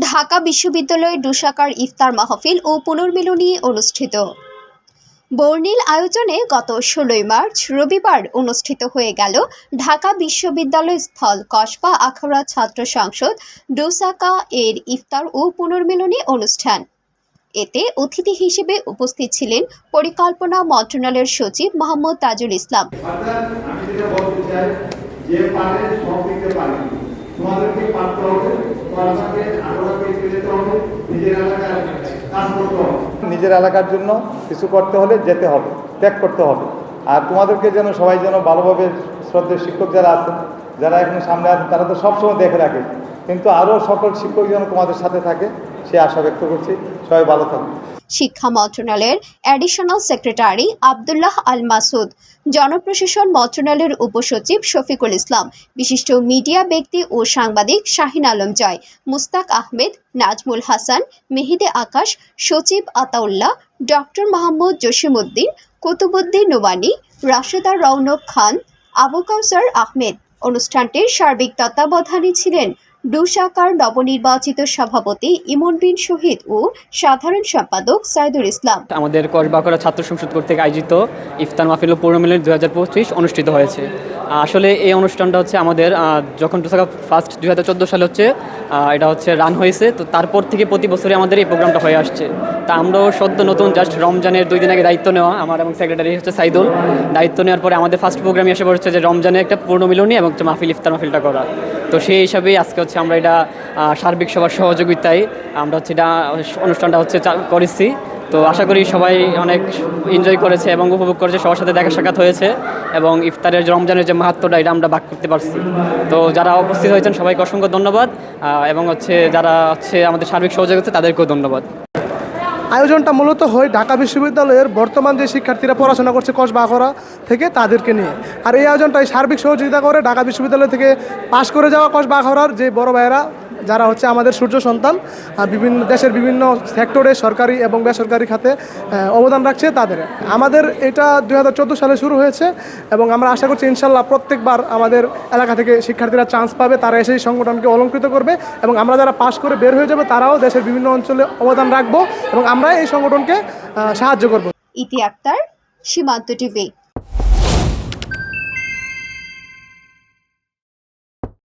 ঢাকা বিশ্ববিদ্যালয়ের ডুসাকার ইফতার মাহফিল ও পুনর্মিলনী অনুষ্ঠিত। বর্ণিল আয়োজনে গত ষোলোই মার্চ রবিবার অনুষ্ঠিত হয়ে গেল ঢাকা বিশ্ববিদ্যালয় স্থল কসবা আখাউড়া ছাত্র সংসদ ডুসাকা এর ইফতার ও পুনর্মিলনী অনুষ্ঠান। এতে অতিথি হিসেবে উপস্থিত ছিলেন পরিকল্পনা মন্ত্রণালয়ের সচিব মোহাম্মদ তাজুল ইসলাম। যে পারে পারে তোমাদেরকে নিজের এলাকার জন্য কিছু করতে হলে যেতে হবে, ত্যাগ করতে হবে। আর তোমাদেরকে যেন সবাই যেন ভালোভাবে শ্রদ্ধেয় শিক্ষক যারা আছেন, যারা এখন সামনে আছেন, তারা তো সবসময় দেখে রাখে। কিন্তু আরও সকল শিক্ষক যেন তোমাদের সাথে থাকে সে আশা ব্যক্ত করছি সবাই ভালো থাকবে। শিক্ষা মন্ত্রণালয়ের অ্যাডিশনাল সেক্রেটারি আবদুল্লাহ আল মাসুদ জনপ্রশাসন মন্ত্রণালয়ের উপসচিব শফিকুল ইসলাম, বিশিষ্ট মিডিয়া ব্যক্তি ও সাংবাদিক শাহিন আলম জয়, মুস্তাক আহমেদ, নাজমুল হাসান, মেহিদে আকাশ, সচিব আতাউল্লাহ, ডক্টর মোহাম্মদ জসিমউদ্দিন কুতুবুদ্দিন নোমানি রাশেদা রৌনক খান, আবু কাউসার আহমেদ। অনুষ্ঠানটির সার্বিক তত্ত্বাবধানে ছিলেন ডুসাকার নবনির্বাচিত সভাপতি ইমন বিন শহীদ ও সাধারণ সম্পাদক সাইদুল ইসলাম। আমাদের কসবাকরা ছাত্র সংসদ কর্তৃক আয়োজিত ইফতার মাহফিল ও পৌরমিলন দু হাজার পঁচিশ অনুষ্ঠিত হয়েছে। আসলে এই অনুষ্ঠানটা হচ্ছে আমাদের যখন টুসাকা ফার্স্ট দুই হাজার চোদ্দ সালে হচ্ছে এটা হচ্ছে রান হয়েছে, তো তারপর থেকে প্রতি বছরই আমাদের এই প্রোগ্রামটা হয়ে আসছে। তা আমরাও সদ্য নতুন জাস্ট রমজানের দুই দিন আগে দায়িত্ব নেওয়া, আমার এবং সেক্রেটারি হচ্ছে সাইদুল। দায়িত্ব নেওয়ার পরে আমাদের ফার্স্ট প্রোগ্রামে এসে পড়ছে যে রমজানে একটা পূর্ণমিলনী এবং হচ্ছে মাহফিল, ইফতার মাহফিলটা করা। তো সেই হিসাবেই আজকে হচ্ছে আমরা এটা সার্বিক সবার সহযোগিতায় আমরা হচ্ছে এটা অনুষ্ঠানটা হচ্ছে করেছি। তো আশা করি সবাই অনেক এনজয় করেছে এবং উপভোগ করেছে, সবার সাথে দেখা সাক্ষাৎ হয়েছে এবং ইফতারের রমজানের যে মাহাত্মটা, এটা আমরা ভাগ করতে পারছি। তো যারা উপস্থিত হয়েছেন, সবাইকে অসংখ্য ধন্যবাদ। এবং হচ্ছে যারা হচ্ছে আমাদের সার্বিক সহযোগিতা, তাদেরকেও ধন্যবাদ। আয়োজনটা মূলত হয় ঢাকা বিশ্ববিদ্যালয়ের বর্তমান যে শিক্ষার্থীরা পড়াশোনা করছে কসবাখরা থেকে তাদেরকে নিয়ে। আর এই আয়োজনটাই সার্বিক সহযোগিতা করে ঢাকা বিশ্ববিদ্যালয় থেকে পাশ করে যাওয়া কসবাখরার যে বড় ভাইয়েরা যারা হচ্ছে আমাদের সূর্য সন্তান বিভিন্ন দেশের বিভিন্ন সেক্টরে সরকারি এবং বেসরকারি খাতে অবদান রাখছে তাদের। আমাদের এটা দুই হাজার চোদ্দ সালে শুরু হয়েছে এবং আমরা আশা করছি ইনশাল্লাহ প্রত্যেকবার আমাদের এলাকা থেকে শিক্ষার্থীরা চান্স পাবে, তারা এসে এই সংগঠনকে অলঙ্কৃত করবে এবং আমরা যারা পাশ করে বের হয়ে যাবে, তারাও দেশের বিভিন্ন অঞ্চলে অবদান রাখব এবং আমরা এই সংগঠনকে সাহায্য করব। ইতি আক্তার, সীমান্ত টিভি।